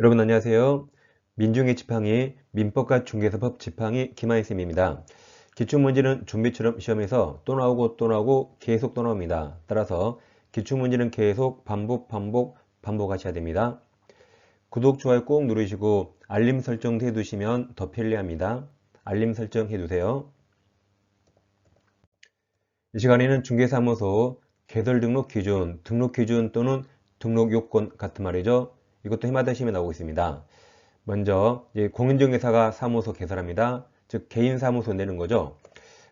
여러분 안녕하세요. 민중의 지팡이 민법과 중개사법 지팡이 김하희쌤입니다. 기출문제는 좀비처럼 시험에서 또 나오고 또 나오고 계속 또 나옵니다. 따라서 기출문제는 계속 반복 반복 반복하셔야 됩니다. 구독, 좋아요 꼭 누르시고 알림 설정 해두시면 더 편리합니다. 알림 설정 해두세요. 이 시간에는 중개사무소 개설 등록 기준, 등록 기준 또는 등록 요건 같은 말이죠. 이것도 해마다 시험에 나오고 있습니다. 먼저 공인중개사가 사무소 개설합니다. 즉 개인 사무소 내는 거죠.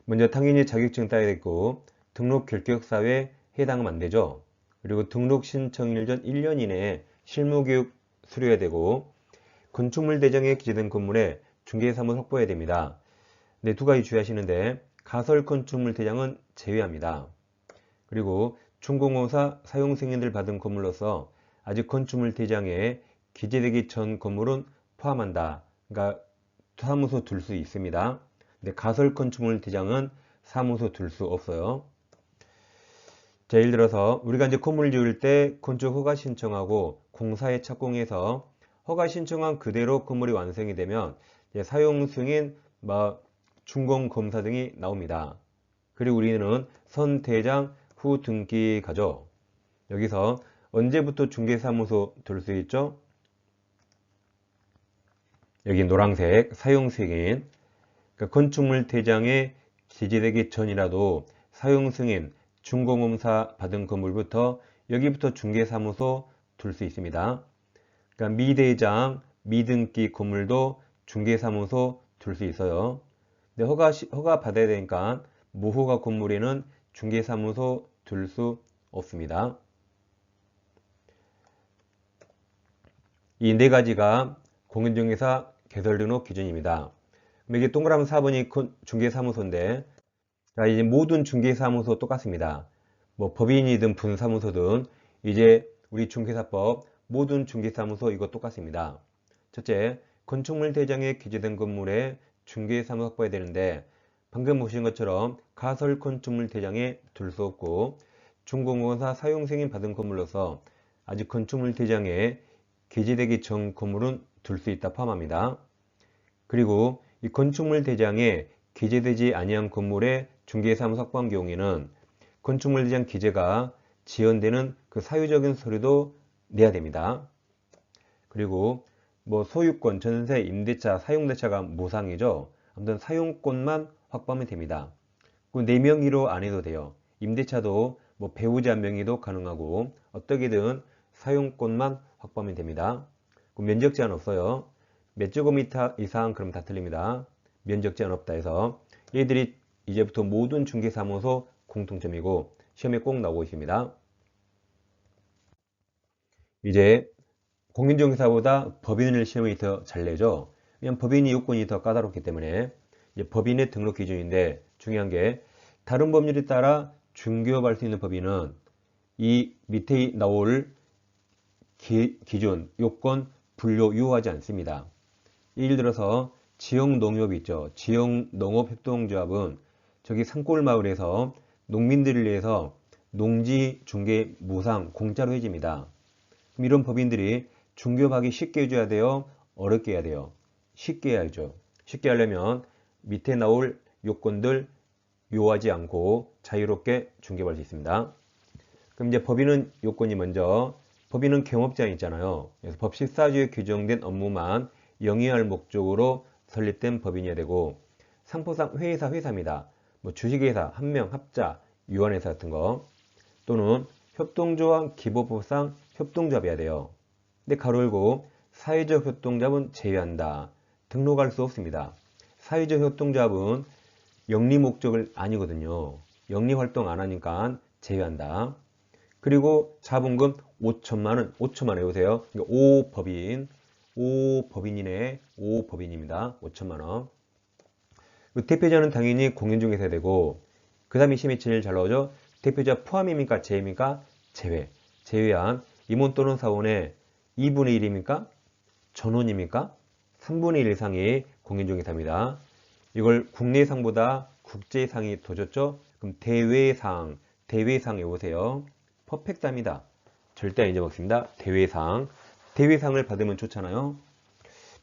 먼저 당연히 자격증 따야 되고 등록 결격사회에 해당하면 안 되죠. 그리고 등록 신청일 전 1년 이내에 실무교육 수료해야 되고 건축물 대장에 기재된 건물에 중개사무소 확보해야 됩니다. 네, 두 가지 주의하시는데 가설 건축물 대장은 제외합니다. 그리고 중공업사 사용 승인을 받은 건물로서 아직 건축물 대장에 기재되기 전 건물은 포함한다. 그러니까 사무소 둘 수 있습니다. 근데 가설 건축물 대장은 사무소 둘 수 없어요. 자, 예를 들어서 우리가 이제 건물을 지을 때 건축 허가 신청하고 공사에 착공해서 허가 신청한 그대로 건물이 완성이 되면 사용 승인, 뭐 준공 검사 등이 나옵니다. 그리고 우리는 선 대장 후 등기 가죠. 여기서 언제부터 중개사무소 들수 있죠? 여기 노란색 사용승인 그러니까 건축물 대장에 기재되기 전이라도 사용승인 준공검사 받은 건물부터 여기부터 중개사무소 둘 수 있습니다. 그러니까 미대장, 미등기 건물도 중개사무소 둘 수 있어요. 근데 허가, 허가 받아야 되니까 무허가 건물에는 중개사무소 둘 수 없습니다. 이 네 가지가 공인중개사 개설등록 기준입니다. 이게 동그라미 4번이 중개사무소인데 자 이제 모든 중개사무소 똑같습니다. 뭐 법인이든 분사무소든 이제 우리 중개사법 모든 중개사무소 이거 똑같습니다. 첫째, 건축물 대장에 기재된 건물에 중개사무소 확보해야 되는데 방금 보신 것처럼 가설 건축물 대장에 둘 수 없고 중공공사 사용 승인 받은 건물로서 아직 건축물 대장에 기재되기 전 건물은 둘 수 있다 포함합니다. 그리고 이 건축물 대장에 기재되지 아니한 건물의 중개사무소 확보한 경우에는 건축물 대장 기재가 지연되는 그 사유적인 서류도 내야 됩니다. 그리고 뭐 소유권, 전세, 임대차, 사용대차가 무상이죠. 아무튼 사용권만 확보하면 됩니다. 그 4명 이로 안 해도 돼요. 임대차도 뭐 배우자 명의도 가능하고 어떻게든 사용권만 확보하면 됩니다. 그 면적 제한 없어요. 몇 제곱미터 이상 그럼 다 틀립니다. 면적 제한 없다 해서 얘들이 이제부터 모든 중개사무소 공통점이고 시험에 꼭 나오고 있습니다. 이제 공인중개사보다 법인을 시험이 더 잘 내죠. 그냥 법인이 요건이 더 까다롭기 때문에 법인의 등록 기준인데 중요한 게 다른 법률에 따라 중개업 할 수 있는 법인은 이 밑에 나올 기, 기준, 요건, 분류 유효하지 않습니다. 예를 들어서 지역농협 있죠. 지역농업협동조합은 저기 산골마을에서 농민들을 위해서 농지 중개 무상 공짜로 해줍니다. 그럼 이런 법인들이 중개업하기 쉽게 해줘야 돼요? 어렵게 해야 돼요? 쉽게 해야죠. 쉽게 하려면 밑에 나올 요건들 요하지 않고 자유롭게 중개할 수 있습니다. 그럼 이제 법인은 요건이 먼저 법인은 경업자인 있잖아요. 그래서 법 14조에 규정된 업무만 영위할 목적으로 설립된 법인이어야 되고 상포상 회의사 회사입니다. 뭐 주식회사, 한명, 합자, 유한회사 같은 거 또는 협동조합 기법법상 협동조합이어야 돼요. 근데 가로 열고 사회적 협동조합은 제외한다. 등록할 수 없습니다. 사회적 협동조합은 영리 목적을 아니거든요. 영리 활동 안 하니까 제외한다. 그리고 자본금 5천만 원, 5천만 원 외우세요. 5법인, 5법인이네, 5법인입니다. 5천만 원. 대표자는 당연히 공인중개사 되고 그 다음에 심이 제일 잘 나오죠. 대표자 포함입니까? 제입니까? 제외. 제외한 임원 또는 사원의 2분의 1입니까? 전원입니까? 3분의 1 이상이 공인중개사입니다. 이걸 국내상보다 국제상이 더 좋죠? 그럼 대외상, 대외상 외우세요. 퍼펙트합니다. 절대 안 잊어먹습니다. 대외상, 대위상을 받으면 좋잖아요.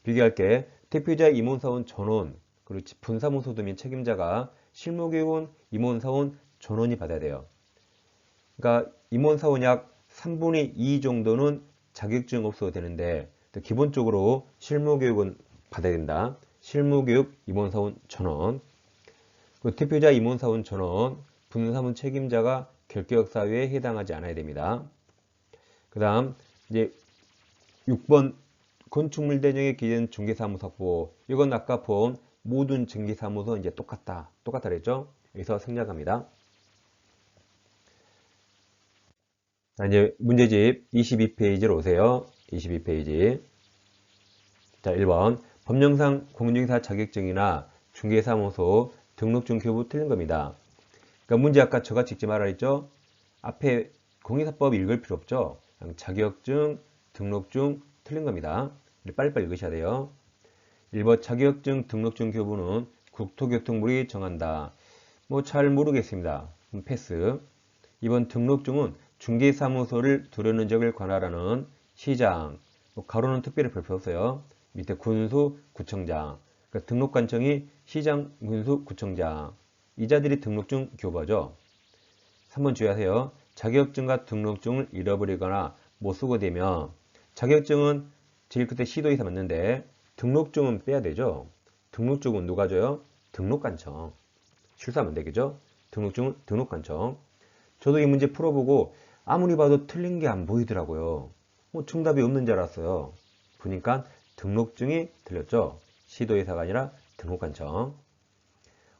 비교할게 대표자 임원사원 전원 그리고 분사무소 도민 책임자가 실무교육은 임원사원 전원이 받아야 돼요. 그러니까 임원사원 약 3분의 2 정도는 자격증 없어도 되는데 기본적으로 실무교육은 받아야 된다. 실무교육 임원사원 전원 그 대표자 임원사원 전원 분사문 책임자가 결격 사유에 해당하지 않아야 됩니다. 그 다음 이제 6번 건축물 대정에 기재된 중개사무소 확보 이건 아까 본 모든 중개사무소 이제 똑같다 똑같다 그랬죠? 여기서 생략합니다. 자 이제 문제집 22페이지로 오세요. 22페이지. 자 1번. 법령상 공인중개사 자격증이나 중개사무소 등록증 교부 틀린 겁니다 그러니까 문제 아까 저같이 읽지 말아 했죠 앞에 공인사법 읽을 필요 없죠 자격증 등록증 틀린 겁니다. 빨리빨리 읽으셔야 돼요. 1번 자격증 등록증 교부는 국토교통부이 정한다. 뭐 잘 모르겠습니다. 패스. 2번 등록증은 중개사무소를 두려는 적을 관할하는 시장, 뭐 가로는 특별히 별표었어요. 밑에 군수, 구청장. 그러니까 등록관청이 시장, 군수, 구청장. 이자들이 등록증 교부하죠. 3번 주의하세요. 자격증과 등록증을 잃어버리거나 못 쓰게 되면 자격증은 제일 그때 시도에서 맞는데 등록증은 빼야 되죠. 등록증은 누가 줘요? 등록관청. 실수하면 되겠죠? 등록증은 등록관청. 저도 이 문제 풀어보고 아무리 봐도 틀린 게 안 보이더라고요. 뭐 정답이 없는 줄 알았어요. 보니까 등록증이 틀렸죠. 시도의사가 아니라 등록관청.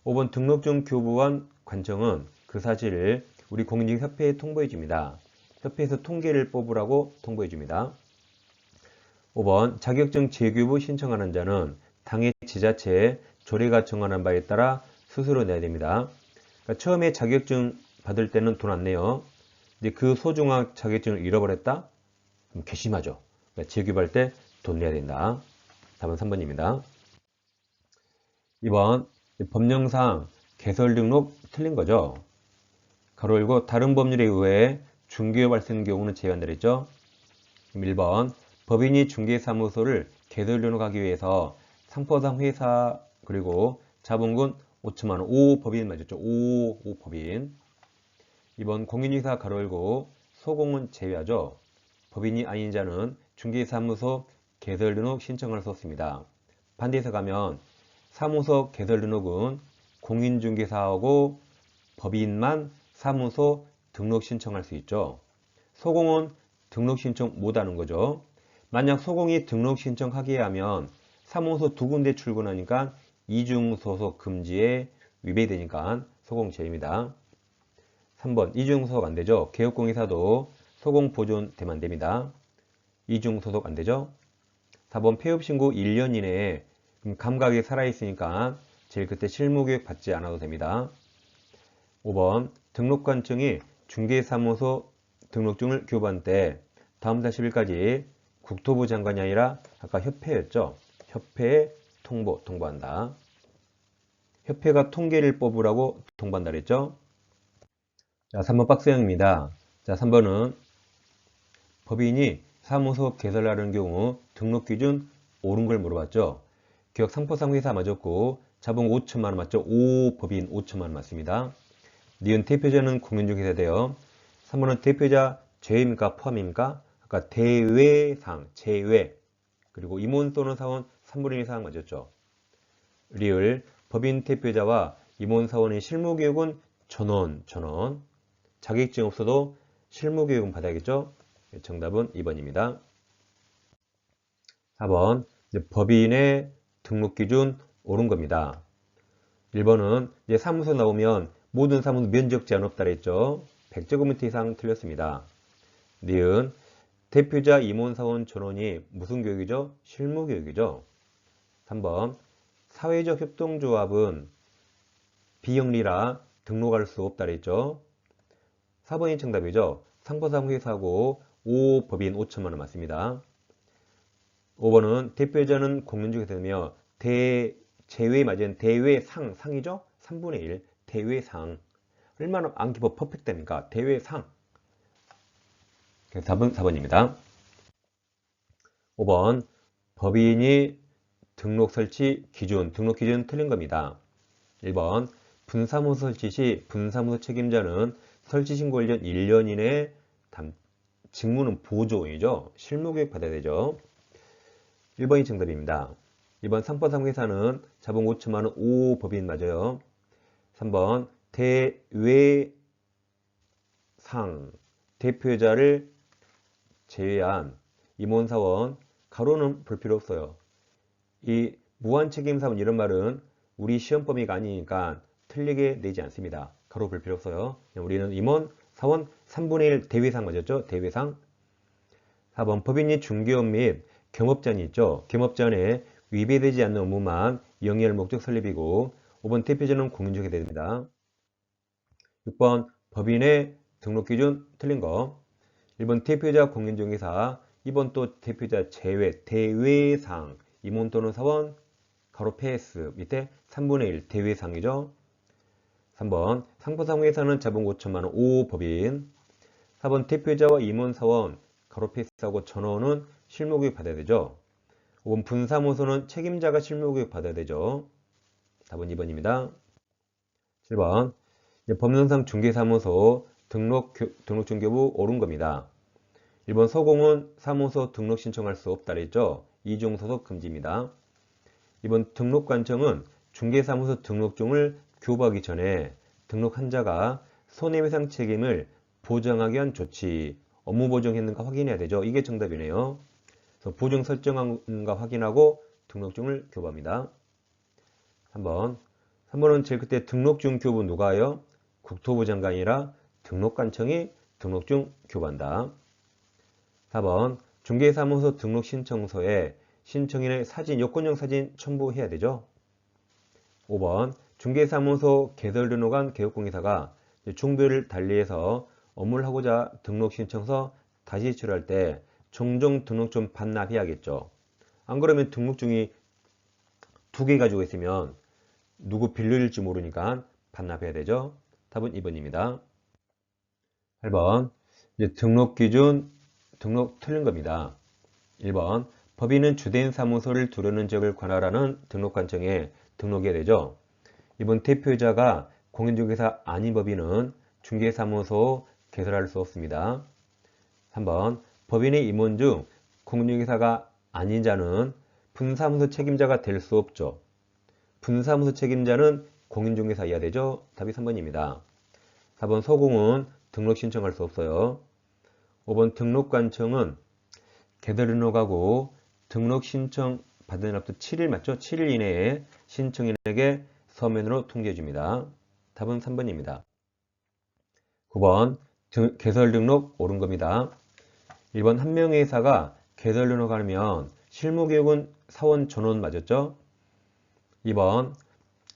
5번 등록증 교부한 관청은 그 사실을 우리 공인중개협회에 통보해 줍니다. 협회에서 통계를 뽑으라고 통보해 줍니다. 5번 자격증 재교부 신청하는 자는 당의 지자체에 조례가 정하는 바에 따라 스스로 내야 됩니다. 그러니까 처음에 자격증 받을 때는 돈 안 내요. 근데 그 소중한 자격증을 잃어버렸다? 그럼 괘씸하죠. 그러니까 재교부할 때 돈 내야 된다. 답은 3번입니다. 2번 법령상 개설 등록 틀린 거죠. 가로 열고 다른 법률에 의해 중개업 발생 경우는 제외한다 그랬죠. 1번 법인이 중개사무소를 개설 등록하기 위해서 상포상 회사 그리고 자본금 5천만원 5 법인 맞았죠. 5, 5 법인 2번 공인중개사 가로 열고 소공은 제외하죠. 법인이 아닌 자는 중개사무소 개설 등록 신청할 수 없습니다. 반대해서 가면 사무소 개설 등록은 공인중개사하고 법인만 사무소 등록 신청할 수 있죠. 소공은 등록 신청 못하는 거죠. 만약 소공이 등록 신청하게 하면 사무소 두 군데 출근하니까 이중소속 금지에 위배되니까 소공 제입니다. 3번 이중소속 안되죠. 개업공인사도 소공 보존되면 안됩니다. 이중소속 안되죠. 4번 폐업신고 1년 이내에 감각이 살아있으니까 제일 그때 실무교육 받지 않아도 됩니다. 5번 등록관청이 중개사무소 등록증을 교부한 때 다음 달 10일까지 국토부 장관이 아니라 아까 협회였죠. 협회에 통보, 통보한다. 협회가 통계를 뽑으라고 통보한다 그랬죠. 자, 3번 박스형입니다. 자, 3번은 법인이 사무소 개설하는 경우 등록 기준 옳은 걸 물어봤죠. 기억 상포상 회사 맞았고 자본 5천만원 맞죠? 5 법인 5천만원 맞습니다. 니은 대표자는 공인중개사 돼요. 3번은 대표자 제외입니까? 포함입니까? 아까 대외상, 제외 그리고 임원 또는 사원 3분의 1 사항 맞았죠? 리을 법인 대표자와 임원 사원의 실무교육은 전원, 전원 자격증 없어도 실무교육은 받아야겠죠? 정답은 2번입니다. 4번 법인의 등록 기준 옳은 겁니다. 1번은 이제 사무소 나오면 모든 사무소 면적 제한 없다 그랬죠. 100제곱미터 이상 틀렸습니다. 니은 대표자 임원사원 전원이 무슨 교육이죠? 실무교육이죠. 3번 사회적 협동조합은 비영리라 등록할 수 없다 그랬죠. 4번이 정답이죠. 상보상 회사고 5 법인 5천만원 맞습니다. 5번은 대표자는 공연중에서며 대 제외 맞은 대외상 상이죠. 3분의 1 대외상 얼마나 안기법 퍼펙트입니까? 대외상 4번 4번입니다. 5번 법인이 등록 설치 기준, 등록 기준 틀린 겁니다. 1번 분사무소 설치 시 분사무소 책임자는 설치 신고 1년 1년 이내에 담, 직무는 보조이죠. 실무교육 받아야 되죠. 1번이 정답입니다. 2번 상포상회사는 자본 5천만원 5 법인 맞아요. 3번 대외상 대표자를 제외한 임원사원 가로는 볼 필요 없어요. 이 무한책임사원 이런 말은 우리 시험 범위가 아니니까 틀리게 내지 않습니다. 가로 볼 필요 없어요. 우리는 임원, 사원 3분의 1 대외상 맞았죠? 대외상 4번 법인이 중개업 및 겸업자니 있죠? 겸업자에 위배되지 않는 업무만 영위할 목적 설립이고 5번 대표자는 공인중개 됩니다. 6번 법인의 등록기준 틀린 거 1번 대표자 공인중개사 2번 또 대표자 제외 대외상 임원 또는 사원 가로 PS 밑에 3분의 1 대외상이죠. 3번 상부상회사는 자본 5천만원 5법인 4번 대표자와 임원 사원 가로 PS하고 전원은 실무교육 받아야 되죠. 5번 분사무소는 책임자가 실무교육 받아야 되죠. 답은 2번입니다. 7번 법령상 중개사무소 등록, 등록중개부 옳은 겁니다. 1번 소공은 사무소 등록 신청할 수 없다 그랬죠. 이중소속 금지입니다. 2번 등록관청은 중개사무소 등록증을 교부하기 전에 등록 한 자가 손해배상 책임을 보장하기 위한 조치, 업무 보정 했는가 확인해야 되죠. 이게 정답이네요. 보증 설정한가 확인하고 등록증을 교부합니다. 3번. 3번은 제일 그때 등록증 교부 누가 해요? 국토부 장관이라 등록관청이 등록증 교부한다. 4번. 중개사무소 등록 신청서에 신청인의 사진, 여권용 사진 첨부해야 되죠. 5번. 중개사무소 개설 등록한 개업공개사가 종별을 달리해서 업무를 하고자 등록 신청서 다시 제출할 때 종종 등록증 반납해야겠죠. 안 그러면 등록증이 두 개 가지고 있으면 누구 빌려일지 모르니까 반납해야 되죠. 답은 2번입니다. 8번 이제 등록 기준 등록 틀린 겁니다. 1번 법인은 주된 사무소를 두르는 지역을 관할하는 등록관청에 등록해야 되죠. 이번 대표자가 공인중개사 아닌 법인은 중개사무소 개설할 수 없습니다. 3번 법인의 임원 중 공인중개사가 아닌 자는 분사무소 책임자가 될 수 없죠. 분사무소 책임자는 공인중개사여야 되죠. 답이 3번입니다. 4번 소공은 등록 신청할 수 없어요. 5번 등록관청은 개설 등록하고 등록 신청 받은 날부터 7일 맞죠? 7일 이내에 신청인에게 서면으로 통지해 줍니다. 답은 3번입니다. 9번 등, 개설 등록 옳은 겁니다. 1번 한 명의 회사가 개설 등록하면 실무교육은 사원 전원 맞았죠? 2번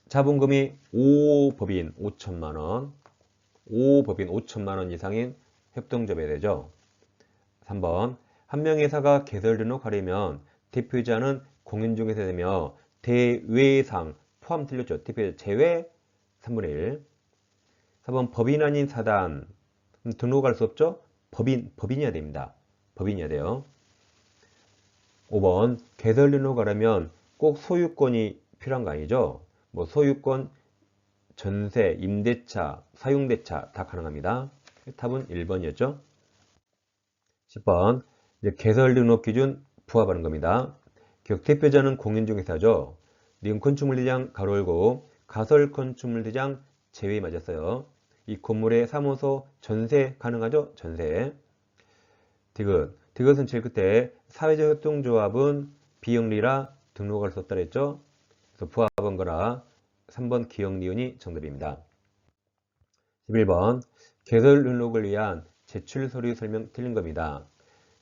자본금이 5법인 5천만원 5법인 5천만원 이상인 협동조합이 되죠. 3번 한 명의 회사가 개설 등록 하려면 대표자는 공인중개사 되며 대외상 포함 틀렸죠. 대표자 제외 3분의 1 4번 법인 아닌 사단 등록할 수 없죠. 법인, 법인이어야 됩니다. 법인이어야 돼요. 5번 개설 등록하려면 꼭 소유권이 필요한 거 아니죠. 뭐 소유권, 전세, 임대차, 사용대차 다 가능합니다. 답은 1번이었죠. 10번 개설 등록 기준 부합하는 겁니다. 격 대표자는 공인중개사죠. 니 건축물대장 가로 열고 가설 건축물대장 제외 맞았어요. 이 건물의 사무소 전세 가능하죠? 전세. 디귿. 디귿은 제일 끝에 사회적 협동조합은 비영리라 등록할 수 없다 그랬죠? 그래서 부합한 거라 3번 기억리은이 정답입니다. 11번 개설 등록을 위한 제출 서류 설명 틀린 겁니다.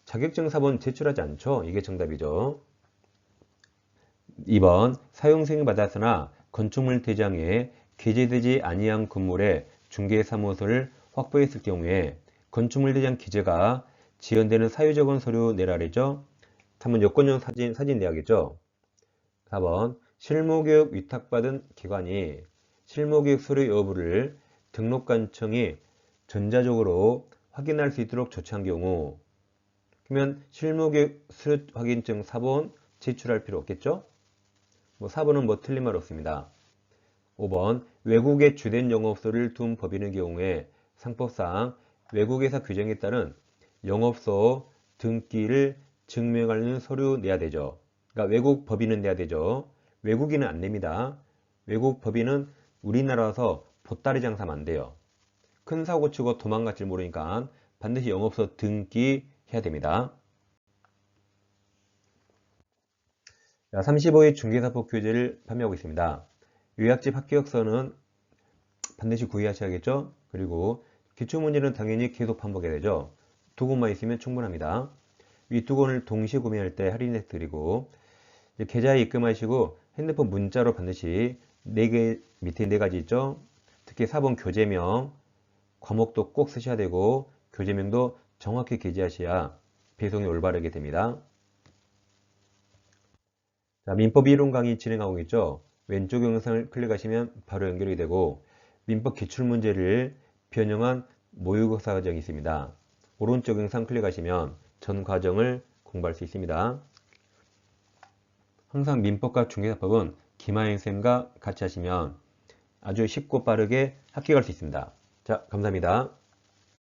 자격증 사본 제출하지 않죠? 이게 정답이죠. 2번 사용승인 받았으나 건축물 대장에 기재되지 아니한 건물의 중개사무소를 확보했을 경우에 건축물 대장 기재가 지연되는 사유적은 서류 그랬죠? 3번 여권용 사진, 사진 내야겠죠? 4번 실무교육 위탁받은 기관이 실무교육 서류 여부를 등록관청이 전자적으로 확인할 수 있도록 조치한 경우 그러면 실무교육 수료 확인증 사본 제출할 필요 없겠죠? 뭐 4번은 뭐 틀린 말 없습니다. 5번 외국에 주된 영업소를 둔 법인의 경우에 상법상 외국에서 규정에 따른 영업소 등기를 증명하는 서류 내야 되죠. 그러니까 외국 법인은 내야 되죠. 외국인은 안 냅니다. 외국 법인은 우리나라에서 보따리 장사하면 안 돼요. 큰 사고 치고 도망갈지 모르니까 반드시 영업소 등기 해야 됩니다. 35회 중개사법 교재를 판매하고 있습니다. 요약집 합격서는 반드시 구매하셔야겠죠? 그리고 기출문제는 당연히 계속 반복해야 되죠. 두 권만 있으면 충분합니다. 이 두 권을 동시에 구매할 때 할인해 드리고 계좌에 입금하시고 핸드폰 문자로 반드시 4개 밑에 4가지 있죠? 특히 4번 교재명 과목도 꼭 쓰셔야 되고 교재명도 정확히 게재하셔야 배송이 올바르게 됩니다. 자, 민법 이론 강의 진행하고 있죠? 왼쪽 영상을 클릭하시면 바로 연결이 되고 민법 기출문제를 변형한 모의고사 과정이 있습니다. 오른쪽 영상 클릭하시면 전 과정을 공부할 수 있습니다. 항상 민법과 중개사법은 김하영 쌤과 같이 하시면 아주 쉽고 빠르게 합격할 수 있습니다. 자, 감사합니다.